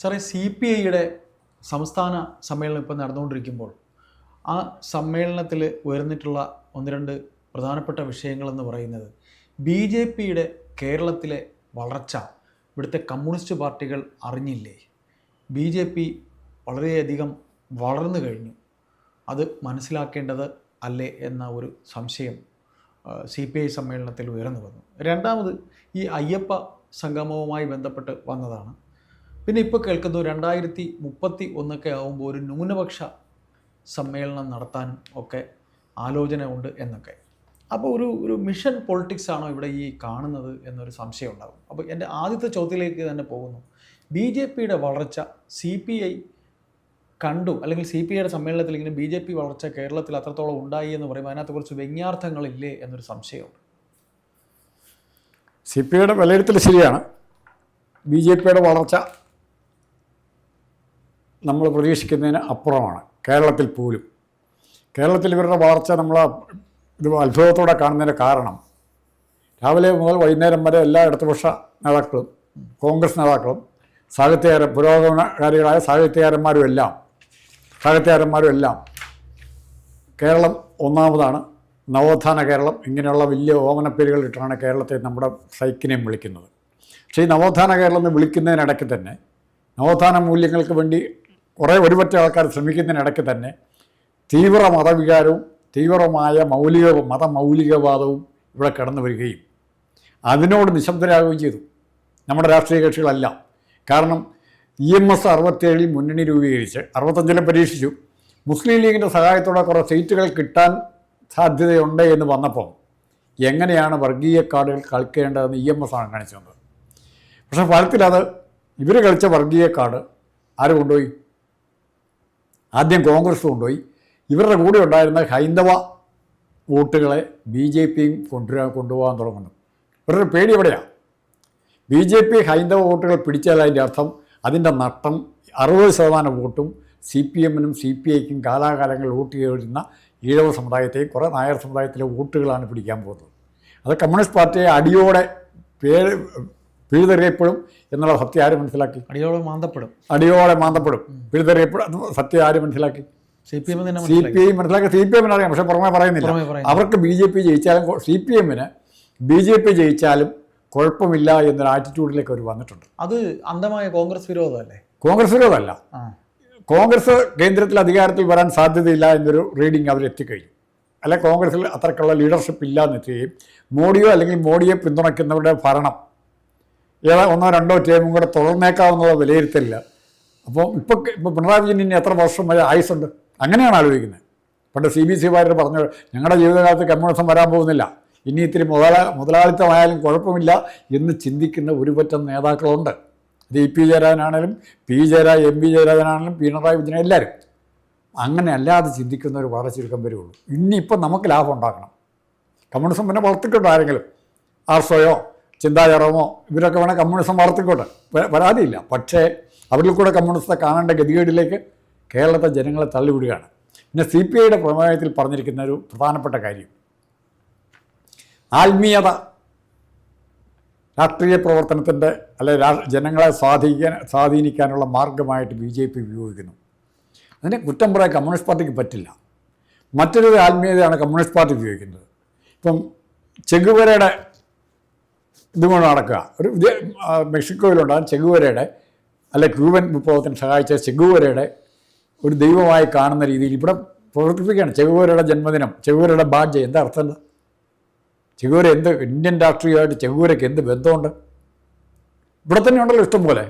സാറേ C P ഐയുടെ സംസ്ഥാന സമ്മേളനം ഇപ്പോൾ നടന്നുകൊണ്ടിരിക്കുമ്പോൾ ആ സമ്മേളനത്തിൽ ഉയർന്നിട്ടുള്ള ഒന്ന് രണ്ട് പ്രധാനപ്പെട്ട വിഷയങ്ങളെന്ന് പറയുന്നത് ബി ജെ പിയുടെ കേരളത്തിലെ വളർച്ച. ഇവിടുത്തെ കമ്മ്യൂണിസ്റ്റ് പാർട്ടികൾ അറിഞ്ഞില്ലേ? ബി ജെ പി വളരെയധികം വളർന്നു കഴിഞ്ഞു. അത് മനസ്സിലാക്കേണ്ടത് അല്ലേ എന്ന ഒരു സംശയം സി പി ഐ സമ്മേളനത്തിൽ ഉയർന്നു വന്നു. രണ്ടാമത് ഈ അയ്യപ്പ സംഗമവുമായി ബന്ധപ്പെട്ട് വന്നതാണ്. പിന്നെ ഇപ്പോൾ കേൾക്കുന്നു രണ്ടായിരത്തി മുപ്പത്തി ഒന്നൊക്കെ ആകുമ്പോൾ ഒരു ന്യൂനപക്ഷ സമ്മേളനം നടത്താനും ഒക്കെ ആലോചന ഉണ്ട് എന്നൊക്കെ. അപ്പോൾ ഒരു ഒരു മിഷൻ പൊളിറ്റിക്സ് ആണോ ഇവിടെ ഈ കാണുന്നത് എന്നൊരു സംശയം ഉണ്ടാകും അപ്പോൾ എന്റെ ആദ്യത്തെ ചോദ്യത്തിലേക്ക് തന്നെ പോകുന്നു. ബി ജെ പിയുടെ വളർച്ച സി പി ഐ കണ്ടു അല്ലെങ്കിൽ സി പി ഐയുടെ സമ്മേളനത്തിൽ ഇങ്ങനെ ബി ജെ പി വളർച്ച കേരളത്തിൽ അത്രത്തോളം ഉണ്ടായി എന്ന് പറയുമ്പോൾ അതിനകത്ത് കുറച്ച് വ്യംഗ്യാർത്ഥങ്ങളില്ലേ എന്നൊരു സംശയമുണ്ട്. സി പി ഐയുടെ വിലയിരുത്തൽ ശരിയാണ്. ബി ജെ പിയുടെ വളർച്ച നമ്മൾ പ്രതീക്ഷിക്കുന്നതിന് അപ്പുറമാണ്. കേരളത്തിൽ പോലും. കേരളത്തിൽ ഇവരുടെ വളർച്ച നമ്മൾ ഇത് അത്ഭുതത്തോടെ കാണുന്നതിന് കാരണം രാവിലെ മുതൽ വൈകുന്നേരം വരെ എല്ലാ ഇടതുപക്ഷ നേതാക്കളും കോൺഗ്രസ് നേതാക്കളും സാഹിത്യകാര പുരോഗമനകാരികളായ സാഹിത്യകാരന്മാരും എല്ലാം സാഹിത്യകാരന്മാരും എല്ലാം കേരളം ഒന്നാമതാണ്. നവോത്ഥാന കേരളം ഇങ്ങനെയുള്ള വലിയ ഓമനപ്പേരുകൾ ഇട്ടാണ് കേരളത്തെ നമ്മുടെ സൈക്കിനെയും വിളിക്കുന്നത്. പക്ഷേ ഈ നവോത്ഥാന കേരളം എന്ന് വിളിക്കുന്നതിനിടയ്ക്ക് തന്നെ നവോത്ഥാന മൂല്യങ്ങൾക്ക് വേണ്ടി കുറേ ഒരുപറ്റ ആൾക്കാർ ശ്രമിക്കുന്നതിനിടയ്ക്ക് തന്നെ തീവ്ര മതവികാരവും തീവ്രമായ മൗലിക മതമൗലികവാദവും ഇവിടെ കടന്നു വരികയും അതിനോട് നിശബ്ദരാകുകയും ചെയ്തു. നമ്മുടെ രാഷ്ട്രീയ കക്ഷികളെല്ലാം. കാരണം ഇ എം എസ് അറുപത്തേഴിൽ മുന്നണി രൂപീകരിച്ച് അറുപത്തഞ്ചിലും പരീക്ഷിച്ചു. മുസ്ലിം ലീഗിന്റെ സഹായത്തോടെ കുറേ സീറ്റുകൾ കിട്ടാൻ സാധ്യതയുണ്ട് എന്ന് വന്നപ്പോൾ എങ്ങനെയാണ് വർഗീയ കാർഡുകൾ കളിക്കേണ്ടതെന്ന് ഇ എം എസ് ആണ് കാണിച്ചു തന്നത്. പക്ഷേ ഫലത്തിലത് ഇവർ കളിച്ച വർഗീയ കാർഡ് ആര് കൊണ്ടുപോയി? ആദ്യം കോൺഗ്രസ് കൊണ്ടുപോയി. ഇവരുടെ കൂടെ ഉണ്ടായിരുന്ന ഹൈന്ദവ വോട്ടുകളെ ബി ജെ പിയും കൊണ്ടുവരാൻ കൊണ്ടുപോകാൻ തുടങ്ങുന്നു. ഇവരുടെ പേടി എവിടെയാണ് ബി ജെ പി ഹൈന്ദവ വോട്ടുകൾ പിടിച്ചാൽ അതിന്റെ അർത്ഥം അതിന്റെ നട്ടം അറുപത് ശതമാനം വോട്ടും സി പി എമ്മിനും സി പി ഐക്കും കാലാകാലങ്ങളിൽ വോട്ട് ചെയ്തിരുന്ന ഈഴവ സമുദായത്തെയും കുറേ നായർ സമുദായത്തിലെ വോട്ടുകളാണ് പിടിക്കാൻ പോകുന്നത്. അത് കമ്മ്യൂണിസ്റ്റ് പാർട്ടിയെ അടിയോടെ പേര് പിഴുതെറിയപ്പെടും എന്നുള്ള സത്യം ആര് മനസ്സിലാക്കി? അടിയോളം മാന്തപ്പെടും. അടിയോടെ മാന്തപ്പെടും. പിഴുതെറിയപ്പെടും. സത്യം ആര് മനസ്സിലാക്കി? സി പി എം തന്നെ സി പി ഐ മനസ്സിലാക്കി. സി പി എമ്മിന് അറിയാം പക്ഷെ പുറമെ പറയുന്നില്ല. പുറമേ പറയുന്നില്ല. അവർക്ക് ബി ജെ പി ജയിച്ചാലും സി പി എമ്മിന് ബി ജെ പി ജയിച്ചാലും കുഴപ്പമില്ല എന്നൊരു ആറ്റിറ്റ്യൂഡിലേക്ക് അവർ വന്നിട്ടുണ്ട്. അത് അന്ധമായ കോൺഗ്രസ് വിരോധമല്ലേ? കോൺഗ്രസ് വിരോധമല്ല. കോൺഗ്രസ് കേന്ദ്രത്തിൽ അധികാരത്തിൽ വരാൻ സാധ്യതയില്ല എന്നൊരു റീഡിംഗ് അവർ എത്തിക്കഴിഞ്ഞു. അല്ലെ കോൺഗ്രസിൽ അത്രക്കുള്ള ലീഡർഷിപ്പ് ഇല്ല എന്ന് എത്തുകയും മോഡിയോ അല്ലെങ്കിൽ മോഡിയെ പിന്തുണയ്ക്കുന്നവരുടെ ഭരണം ഏതാ ഒന്നോ രണ്ടോ ടീമും കൂടെ തുടർന്നേക്കാവുന്നതോ വിലയിരുത്തലില്ല. അപ്പോൾ ഇപ്പോൾ ഇപ്പോൾ പിണറായി വിജയൻ ഇനി എത്ര വർഷം വരെ ആയുസുണ്ട് അങ്ങനെയാണ് ആലോചിക്കുന്നത്. പണ്ട് സി ബി സി വാര്യർ പറഞ്ഞു ഞങ്ങളുടെ ജീവിതകാലത്ത് കമ്മ്യൂണിസം വരാൻ പോകുന്നില്ല. ഇനി ഇത്തിരി മുതലാ മുതലാളിത്തമായാലും കുഴപ്പമില്ല എന്ന് ചിന്തിക്കുന്ന ഒരുപറ്റം നേതാക്കളുണ്ട്. അത് ഇ പി ജയരാജനാണേലും പി ജയരാജ് എം പി ജയരാജനാണേലും പിണറായി വിജയൻ എല്ലാവരും. അങ്ങനെ അല്ലാതെ ചിന്തിക്കുന്നവർ വളരെ ചുരുക്കം വരുള്ളൂ ഇനിയിപ്പോൾ നമുക്ക് ലാഭം ഉണ്ടാക്കണം. കമ്മ്യൂണിസം പിന്നെ വളർത്തിക്കോട്ടെ ആരെങ്കിലും ആർസോയോ ചിന്താചാരമോ ഇവരൊക്കെ വേണേൽ കമ്മ്യൂണിസം വളർത്തിക്കോട്ടെ. പരാതിയില്ല പക്ഷേ അവരിൽ കൂടെ കമ്മ്യൂണിസത്തെ കാണേണ്ട ഗതികേടിലേക്ക് കേരളത്തെ ജനങ്ങളെ തള്ളിവിടുകയാണ്. പിന്നെ സി പി ഐയുടെ പ്രമേയത്തിൽ പറഞ്ഞിരിക്കുന്ന ഒരു പ്രധാനപ്പെട്ട കാര്യം. ആത്മീയത രാഷ്ട്രീയ പ്രവർത്തനത്തിന്റെ അല്ലെ ജനങ്ങളെ സ്വാധീനിക്കാൻ സ്വാധീനിക്കാനുള്ള മാർഗമായിട്ട് ബി ജെ പി ഉപയോഗിക്കുന്നു. അതിനെ കുറ്റം പറയാൻ കമ്മ്യൂണിസ്റ്റ് പാർട്ടിക്ക് പറ്റില്ല. മറ്റൊരു ആത്മീയതയാണ് കമ്മ്യൂണിസ്റ്റ് പാർട്ടി ഉപയോഗിക്കുന്നത്. ഇപ്പം ചെഗുവരയുടെ ഇതുകൊണ്ട് നടക്കുക. ഒരു മെക്സിക്കോയിലുണ്ടാകുന്ന ചെഗുവരയുടെ അല്ലെ ക്യൂബൻ വിപ്ലവത്തിന് സഹായിച്ച ചെഗുവരയുടെ ഒരു ദൈവമായി കാണുന്ന രീതിയിൽ ഇവിടെ പ്രവർത്തിപ്പിക്കുകയാണ്. ചെഗുവരയുടെ ജന്മദിനം ചെഗുവരയുടെ ബാഡ്ജ് എന്താ അർത്ഥം? ചെഗുവര എന്ത് ഇന്ത്യൻ രാഷ്ട്രീയമായിട്ട് ചെഗുവരയ്ക്ക് എന്ത് ബന്ധമുണ്ട്? ഇവിടെ തന്നെ ഉണ്ടല്ലോ ഇഷ്ടം പോലെ.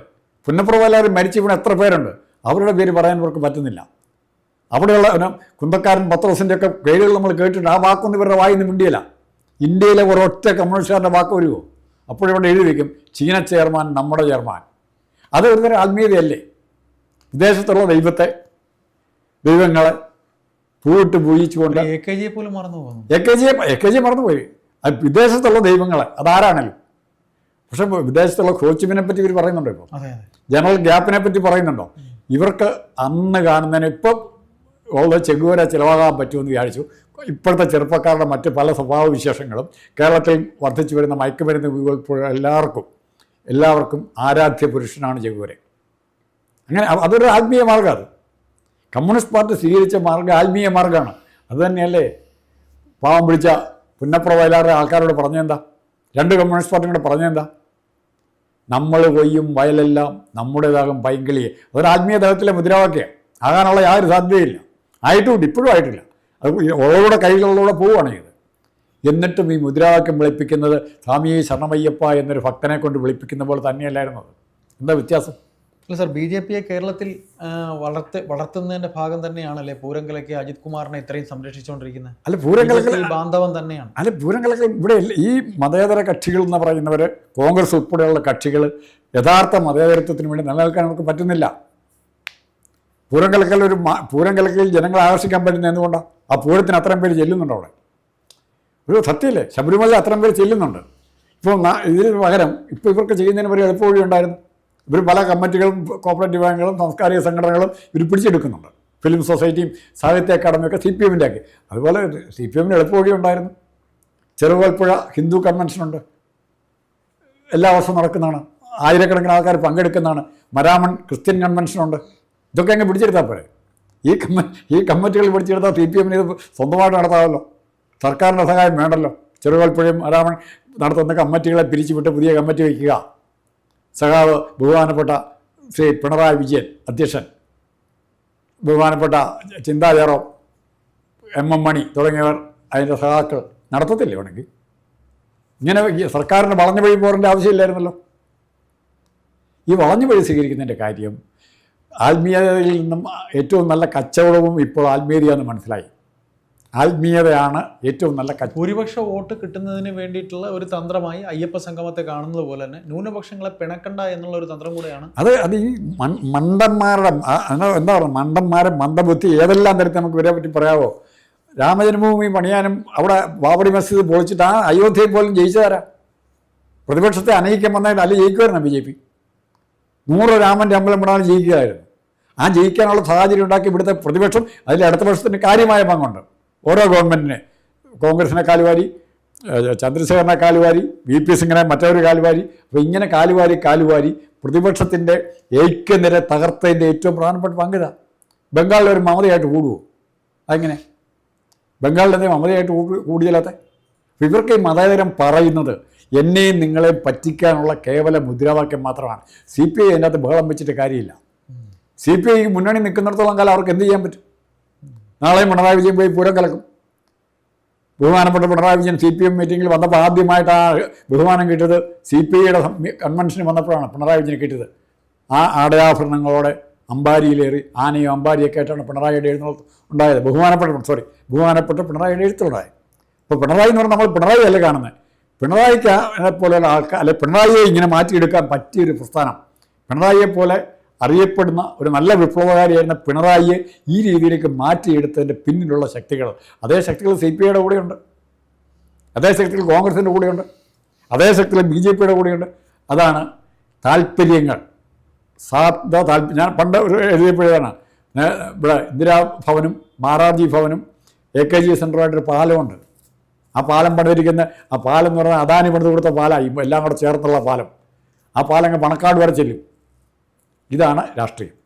പുന്നപ്രവാലാരും മരിച്ചു ഇവിടെ എത്ര പേരുണ്ട്? അവരുടെ പേര് പറയാൻ ഇവർക്ക് പറ്റുന്നില്ല. അവിടെയുള്ള കുന്തക്കാരൻ പത്രോസിന്റെ ഒക്കെ പേരുകൾ നമ്മൾ കേട്ടിട്ടുണ്ട്. ആ വാക്കൊന്നും ഇവരുടെ വായിന്ന് മിണ്ടിയല്ല. ഇന്ത്യയിലെ ഒരൊറ്റ കമ്മ്യൂണിസ്റ്റുകാരുടെ വാക്ക് വരുമോ അപ്പോഴിവിടെ എഴുതി വയ്ക്കും ചീന ചെയർമാൻ നമ്മുടെ ചെയർമാൻ. അത് ഒരു തരം ആത്മീയതയല്ലേ? വിദേശത്തുള്ള ദൈവത്തെ ദൈവങ്ങളെ പൂവിട്ട് പൂജിച്ചുകൊണ്ട് എ കെ ജിയെ പോലും മറന്നു പോകുന്നു. എ കെ ജിയെ എ കെ ജി മറന്നുപോയി അത് വിദേശത്തുള്ള ദൈവങ്ങളെ അതാരാണല്ലോ പക്ഷെ വിദേശത്തുള്ള കോച്ചിമിനെ പറ്റി ഇവർ പറയുന്നുണ്ടോ ഇപ്പോൾ ജനറൽ ഗ്യാപ്പിനെ പറ്റി പറയുന്നുണ്ടോ? ഇവർക്ക് അന്ന് കാണുന്നതിന് ഇപ്പം ഉള്ള ചെഗുവര ചിലവാകാൻ പറ്റുമെന്ന് വിചാരിച്ചു. ഇപ്പോഴത്തെ ചെറുപ്പക്കാരുടെ മറ്റ് പല സ്വഭാവ വിശേഷങ്ങളും കേരളത്തിൽ വർദ്ധിച്ചു വരുന്ന മയക്കുമരുന്ന് ഉപയോഗ എല്ലാവർക്കും എല്ലാവർക്കും ആരാധ്യ പുരുഷനാണ് ചെഗുവര അങ്ങനെ അതൊരു ആത്മീയ മാർഗം അത്. കമ്മ്യൂണിസ്റ്റ് പാർട്ടി സ്വീകരിച്ച മാർഗം ആത്മീയ മാർഗമാണ്. അത് തന്നെയല്ലേ? പാവം പിടിച്ച പുന്നപ്ര വയലാറിലെ ആൾക്കാരോട് പറഞ്ഞെന്താ രണ്ട് കമ്മ്യൂണിസ്റ്റ് പാർട്ടിയും കൂടെ പറഞ്ഞെന്താ നമ്മൾ കൊയ്യും വയലെല്ലാം നമ്മുടേതാകും പൈങ്കിളിയെ. അതൊരു ആത്മീയ തലത്തിലെ മുദ്രാവാക്യം ആകാനുള്ള യാതൊരു സാധ്യതയില്ല. ആയിട്ടുമില്ല ഇപ്പോഴും ആയിട്ടില്ല. അത് ഓരോടെ കയ്യിലുള്ളതോടെ പോവുകയാണ് ചെയ്ത് എന്നിട്ടും ഈ മുദ്രാവാക്യം വിളിപ്പിക്കുന്നത് സ്വാമിയെ ശരണമയ്യപ്പ എന്നൊരു ഭക്തനെ കൊണ്ട് വിളിപ്പിക്കുന്ന പോലെ തന്നെയല്ലായിരുന്നു അത്. എന്താ വ്യത്യാസം? അല്ല സാർ ബി ജെ പിയെ കേരളത്തിൽ വളർത്ത് വളർത്തുന്നതിന്റെ ഭാഗം തന്നെയാണല്ലേ പൂരങ്കലയ്ക്ക് അജിത് കുമാറിനെ ഇത്രയും സംരക്ഷിച്ചുകൊണ്ടിരിക്കുന്നത്? അല്ല പൂരംകലകൾ ബാന്ധവം തന്നെയാണ്. അല്ല പൂരംകലകൾ ഇവിടെ ഈ മതേതര കക്ഷികൾ എന്ന് പറയുന്നവർ കോൺഗ്രസ് ഉൾപ്പെടെയുള്ള കക്ഷികൾ യഥാർത്ഥ മതേതരത്വത്തിന് വേണ്ടി നിലനിൽക്കാൻ നമുക്ക് പറ്റുന്നില്ല. പൂരം കലക്കൽ ഒരു പൂരം കലക്കലിൽ ജനങ്ങളെ ആകർഷിക്കാൻ പറ്റുന്ന എന്തുകൊണ്ടാണ് ആ പൂരത്തിന് അത്രയും പേര് ചെല്ലുന്നുണ്ട് അവിടെ? ഒരു സത്യമല്ലേ ശബരിമല അത്രയും പേര് ചെല്ലുന്നുണ്ട്. ഇപ്പോൾ ഇതിന് പകരം ഇപ്പോൾ ഇവർക്ക് ചെയ്യുന്നതിന് ഒരു എളുപ്പവഴി ഉണ്ടായിരുന്നു. ഇവർ പല കമ്മിറ്റികളും കോപ്പറേറ്റീവ് ബാങ്കുകളും സാംസ്കാരിക സംഘടനകളും ഇവർ പിടിച്ചെടുക്കുന്നുണ്ട്. ഫിലിം സൊസൈറ്റിയും സാഹിത്യ അക്കാദമിയൊക്കെ സി പി എമ്മിന്റെ ആക്കി അതുപോലെ സി പി എമ്മിന് എളുപ്പവഴി ഉണ്ടായിരുന്നു. ചെറുകൽപ്പുഴ ഹിന്ദു കൺവെൻഷനുണ്ട്. എല്ലാ വർഷവും നടക്കുന്നതാണ്. ആയിരക്കണക്കിന് ആൾക്കാർ പങ്കെടുക്കുന്നതാണ്. മരാമൺ ക്രിസ്ത്യൻ കൺവെൻഷനുണ്ട്. ഇതൊക്കെ അങ്ങ് പിടിച്ചെടുത്താൽ പോരെ. ഈ കമ്മ ഈ കമ്മിറ്റികൾ പിടിച്ചെടുത്താൽ സി പി എമ്മിന് ഇത് സ്വന്തമായിട്ട് നടത്താമല്ലോ. സർക്കാരിന്റെ സഹായം വേണ്ടല്ലോ. ചെറുകൽപ്പുഴയും അരാമൻ നടത്തുന്ന കമ്മിറ്റികളെ പിരിച്ചുവിട്ട് പുതിയ കമ്മിറ്റി വയ്ക്കുക. സഖാവ് ബഹുമാനപ്പെട്ട ശ്രീ പിണറായി വിജയൻ അധ്യക്ഷൻ ബഹുമാനപ്പെട്ട ചിന്താ ജെറോം എം എം മണി തുടങ്ങിയവർ അതിന്റെ സഹാക്കൾ നടത്തത്തില്ല വേണമെങ്കിൽ? ഇങ്ങനെ സർക്കാരിന് വളഞ്ഞു വഴി പോകേണ്ട ആവശ്യമില്ലായിരുന്നല്ലോ. ഈ വളഞ്ഞു വഴി സ്വീകരിക്കുന്നതിന്റെ കാര്യം ആത്മീയതയിൽ നിന്നും ഏറ്റവും നല്ല കച്ചവടവും ഇപ്പോൾ ആത്മീയതയാണെന്ന് മനസ്സിലായി. ആത്മീയതയാണ് ഏറ്റവും നല്ല ഭൂരിപക്ഷ വോട്ട് കിട്ടുന്നതിന് വേണ്ടിയിട്ടുള്ള ഒരു തന്ത്രമായി അയ്യപ്പ സംഗമത്തെ കാണുന്നത് പോലെ തന്നെ ന്യൂനപക്ഷങ്ങളെ പിണക്കണ്ട എന്നുള്ള ഒരു തന്ത്രം കൂടെയാണ്. അത് അത് ഈ മണ്ടന്മാരുടെ എന്താ എന്താ പറയുക മണ്ടന്മാരെ മന്ദബുദ്ധി ഏതെല്ലാം തരത്തിൽ നമുക്ക് ഇവരെ പറ്റി പറയാവോ? രാമജന്മഭൂമി പണിയാനും അവിടെ ബാബറി മസ്ജിദ് പൊളിച്ചിട്ട് ആ അയോധ്യയിൽ പോലും ജയിച്ചു തരാം പ്രതിപക്ഷത്തെ അനയിക്കാൻ വന്നാൽ അല്ല ജയിക്കുമായിരുന്നു ബി ജെ പി? നൂറ് രാമന്റെ അമ്പലം വിടാതെ ജയിക്കുകയായിരുന്നു. ആ ജയിക്കാനുള്ള സാഹചര്യം ഉണ്ടാക്കി ഇവിടുത്തെ പ്രതിപക്ഷം അതിൽ അടുത്ത വർഷത്തിന് കാര്യമായ പങ്കുണ്ട്. ഓരോ ഗവൺമെന്റിന് കോൺഗ്രസിനെ കാലുവാരി ചന്ദ്രശേഖരനെ കാലുവാരി വി പി സിംഗിനെ മറ്റൊരു കാലുവാരി അപ്പോൾ ഇങ്ങനെ കാലുവാരി കാലുവാരി പ്രതിപക്ഷത്തിന്റെ ഏക്യനിര തകർത്തതിന്റെ ഏറ്റവും പ്രധാനപ്പെട്ട പങ്കിതാ ബംഗാളിൽ ഒരു മമതയായിട്ട് കൂടുമോ അതെങ്ങനെ? ബംഗാളിൽ എന്തെങ്കിലും മമതയായിട്ട് കൂടു കൂടിയാലത്തെ അപ്പോൾ ഇവർക്ക് ഈ മതേതരം പറയുന്നത് എന്നെയും നിങ്ങളെയും പറ്റിക്കാനുള്ള കേവല മുദ്രാവാക്യം മാത്രമാണ്. സി പി ഐ അതിനകത്ത് ബഹളം വെച്ചിട്ട് കാര്യമില്ല. സി പി ഐക്ക് മുന്നണി നിൽക്കുന്നിടത്തോളം കാലം അവർക്ക് എന്ത് ചെയ്യാൻ പറ്റും? നാളെ പിണറായി വിജയൻ പോയി പൂരം കലക്കും. ബഹുമാനപ്പെട്ട Pinarayi Vijayan C P M മീറ്റിങ്ങിൽ വന്നപ്പോൾ ആദ്യമായിട്ട് ആ ബഹുമാനം കിട്ടിയത് സി പി ഐയുടെ കൺവെൻഷന് വന്നപ്പോഴാണ് പിണറായി വിജയൻ കിട്ടിയത്. ആ ആടയാഭരണങ്ങളോടെ അമ്പാരിയിലേറി ആനയും അമ്പാരിയൊക്കെ ആയിട്ടാണ് പിണറായിയുടെ എഴുന്നള്ളത്ത് ഉണ്ടായത്. ബഹുമാനപ്പെട്ട സോറി ബഹുമാനപ്പെട്ട പിണറായിയുടെ എഴുത്തുണ്ടായത്. അപ്പോൾ പിണറായി എന്ന് പറഞ്ഞാൽ നമ്മൾ പിണറായി അല്ല കാണുന്നത്. പിണറായിക്ക് പോലെയുള്ള ആൾക്കാർ അല്ലെ പിണറായിയെ ഇങ്ങനെ മാറ്റിയെടുക്കാൻ പറ്റിയൊരു പ്രസ്ഥാനം. പിണറായിയെ പോലെ അറിയപ്പെടുന്ന ഒരു നല്ല വിപ്ലവകാരിയായിരുന്ന പിണറായിയെ ഈ രീതിയിലേക്ക് മാറ്റിയെടുത്തതിന്റെ പിന്നിലുള്ള ശക്തികൾ. അതേ ശക്തികൾ സി പി ഐയുടെ കൂടെയുണ്ട്. അതേ ശക്തികൾ കോൺഗ്രസിന്റെ കൂടെയുണ്ട്. അതേ ശക്തികൾ ബി ജെ പിയുടെ കൂടെയുണ്ട്. അതാണ് താല്പര്യങ്ങൾ. സാധ താല്പര്യം ഞാൻ പണ്ട് ഒരു എഴുതിയപ്പോഴാണ്. ഇവിടെ ഇന്ദിരാഭവനും മാറാർജി ഭവനും എ കെ ജി സെന്ററുമായിട്ടൊരു പാലമുണ്ട്. ആ പാലം പണിതിരിക്കുന്ന ആ പാലം എന്ന് പറഞ്ഞാൽ അദാനി പണിത് കൊടുത്ത പാലമായി എല്ലാം കൂടെ ചേർത്തുള്ള പാലം. ആ പാലം അങ്ങ് പണക്കാട് വരെ ചെല്ലും. ഇതാണ് രാഷ്ട്രീയം.